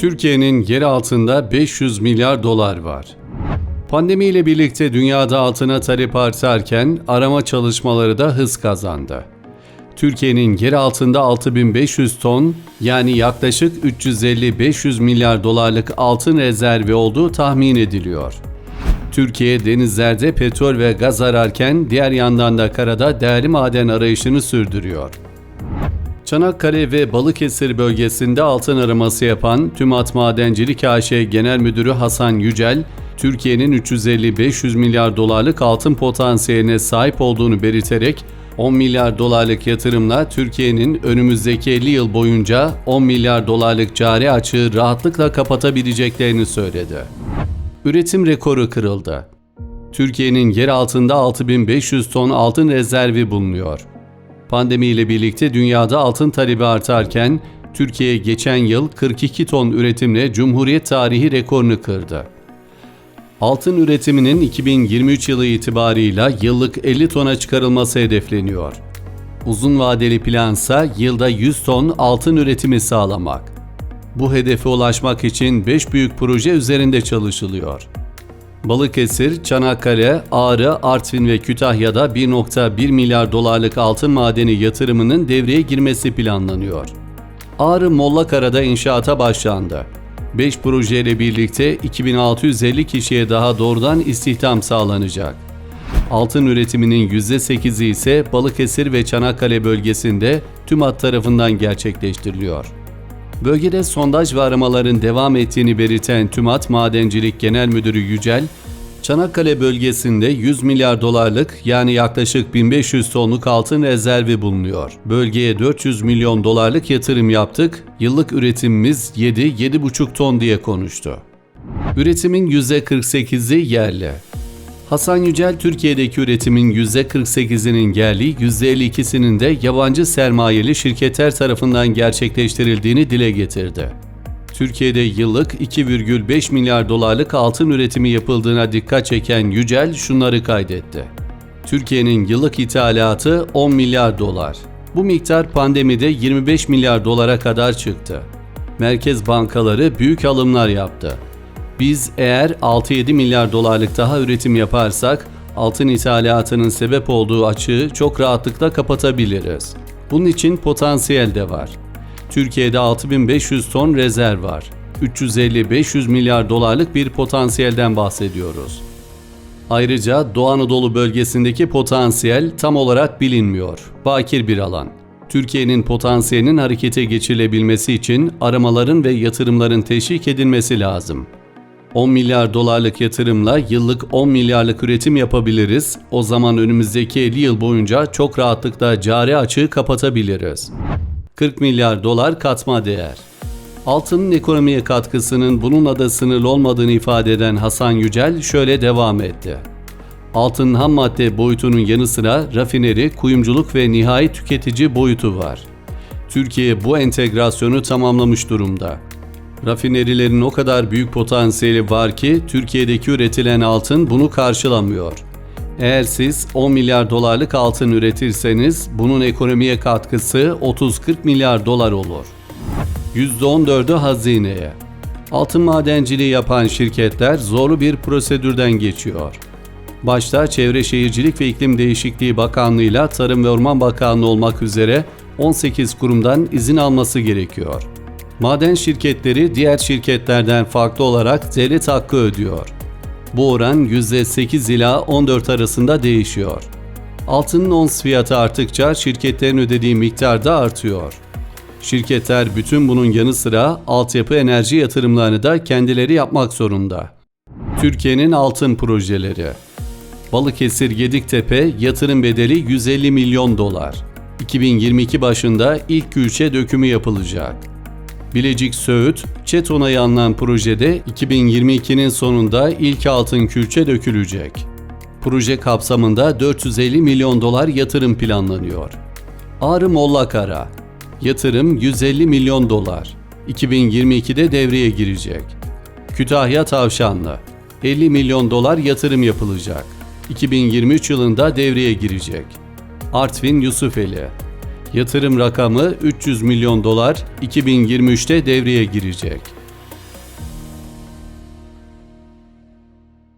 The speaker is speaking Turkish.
Türkiye'nin yer altında 500 milyar dolar var. Pandemiyle birlikte dünyada altına talep artarken arama çalışmaları da hız kazandı. Türkiye'nin yer altında 6500 ton yani yaklaşık 350-500 milyar dolarlık altın rezervi olduğu tahmin ediliyor. Türkiye denizlerde petrol ve gaz ararken diğer yandan da karada değerli maden arayışını sürdürüyor. Çanakkale ve Balıkesir bölgesinde altın araması yapan TÜMAT Madencilik AŞ Genel Müdürü Hasan Yücel, Türkiye'nin 350-500 milyar dolarlık altın potansiyeline sahip olduğunu belirterek 10 milyar dolarlık yatırımla Türkiye'nin önümüzdeki 50 yıl boyunca 10 milyar dolarlık cari açığı rahatlıkla kapatabileceklerini söyledi. Üretim rekoru kırıldı. Türkiye'nin yer altında 6500 ton altın rezervi bulunuyor. Pandemiyle birlikte dünyada altın talebi artarken Türkiye geçen yıl 42 ton üretimle Cumhuriyet tarihi rekorunu kırdı. Altın üretiminin 2023 yılı itibarıyla yıllık 50 tona çıkarılması hedefleniyor. Uzun vadeli plansa yılda 100 ton altın üretimi sağlamak. Bu hedefe ulaşmak için 5 büyük proje üzerinde çalışılıyor. Balıkesir, Çanakkale, Ağrı, Artvin ve Kütahya'da 1.1 milyar dolarlık altın madeni yatırımının devreye girmesi planlanıyor. Ağrı Mollakara'da inşaata başlandı. 5 projeyle birlikte 2650 kişiye daha doğrudan istihdam sağlanacak. Altın üretiminin %8'i ise Balıkesir ve Çanakkale bölgesinde TÜMAT tarafından gerçekleştiriliyor. Bölgede sondaj ve aramaların devam ettiğini belirten TÜMAT Madencilik Genel Müdürü Yücel, Çanakkale bölgesinde 100 milyar dolarlık yani yaklaşık 1500 tonluk altın rezervi bulunuyor. Bölgeye 400 milyon dolarlık yatırım yaptık, yıllık üretimimiz 7-7,5 ton diye konuştu. Üretimin %48'i yerli. Hasan Yücel Türkiye'deki üretimin %48'inin yerli, %52'sinin de yabancı sermayeli şirketler tarafından gerçekleştirildiğini dile getirdi. Türkiye'de yıllık 2,5 milyar dolarlık altın üretimi yapıldığına dikkat çeken Yücel şunları kaydetti. Türkiye'nin yıllık ithalatı 10 milyar dolar. Bu miktar pandemide 25 milyar dolara kadar çıktı. Merkez bankaları büyük alımlar yaptı. Biz eğer 6-7 milyar dolarlık daha üretim yaparsak altın ithalatının sebep olduğu açığı çok rahatlıkla kapatabiliriz. Bunun için potansiyel de var. Türkiye'de 6500 ton rezerv var. 350-500 milyar dolarlık bir potansiyelden bahsediyoruz. Ayrıca Doğu Anadolu bölgesindeki potansiyel tam olarak bilinmiyor. Bakir bir alan. Türkiye'nin potansiyelinin harekete geçirilebilmesi için aramaların ve yatırımların teşvik edilmesi lazım. 10 milyar dolarlık yatırımla yıllık 10 milyarlık üretim yapabiliriz. O zaman önümüzdeki 50 yıl boyunca çok rahatlıkla cari açığı kapatabiliriz. 40 milyar dolar katma değer. Altının ekonomiye katkısının bununla da sınırlı olmadığını ifade eden Hasan Yücel şöyle devam etti. Altın ham madde boyutunun yanı sıra rafineri, kuyumculuk ve nihai tüketici boyutu var. Türkiye bu entegrasyonu tamamlamış durumda. Rafinerilerin o kadar büyük potansiyeli var ki Türkiye'deki üretilen altın bunu karşılamıyor. Eğer siz 10 milyar dolarlık altın üretirseniz bunun ekonomiye katkısı 30-40 milyar dolar olur. %14'ü hazineye. Altın madenciliği yapan şirketler zorlu bir prosedürden geçiyor. Başta Çevre Şehircilik ve İklim Değişikliği Bakanlığı'yla Tarım ve Orman Bakanlığı olmak üzere 18 kurumdan izin alması gerekiyor. Maden şirketleri diğer şirketlerden farklı olarak devlet hakkı ödüyor. Bu oran %8 ila 14 arasında değişiyor. Altının ons fiyatı arttıkça şirketlerin ödediği miktar da artıyor. Şirketler bütün bunun yanı sıra altyapı enerji yatırımlarını da kendileri yapmak zorunda. Türkiye'nin altın projeleri Balıkesir Gediktepe yatırım bedeli 150 milyon dolar. 2022 başında ilk külçe dökümü yapılacak. Bilecik Söğüt, ÇED onayı alınan projede 2022'nin sonunda ilk altın külçe dökülecek. Proje kapsamında 450 milyon dolar yatırım planlanıyor. Ağrı Mollakara, yatırım 150 milyon dolar. 2022'de devreye girecek. Kütahya Tavşanlı, 50 milyon dolar yatırım yapılacak. 2023 yılında devreye girecek. Artvin Yusufeli, Yatırım rakamı 300 milyon dolar 2023'te devreye girecek.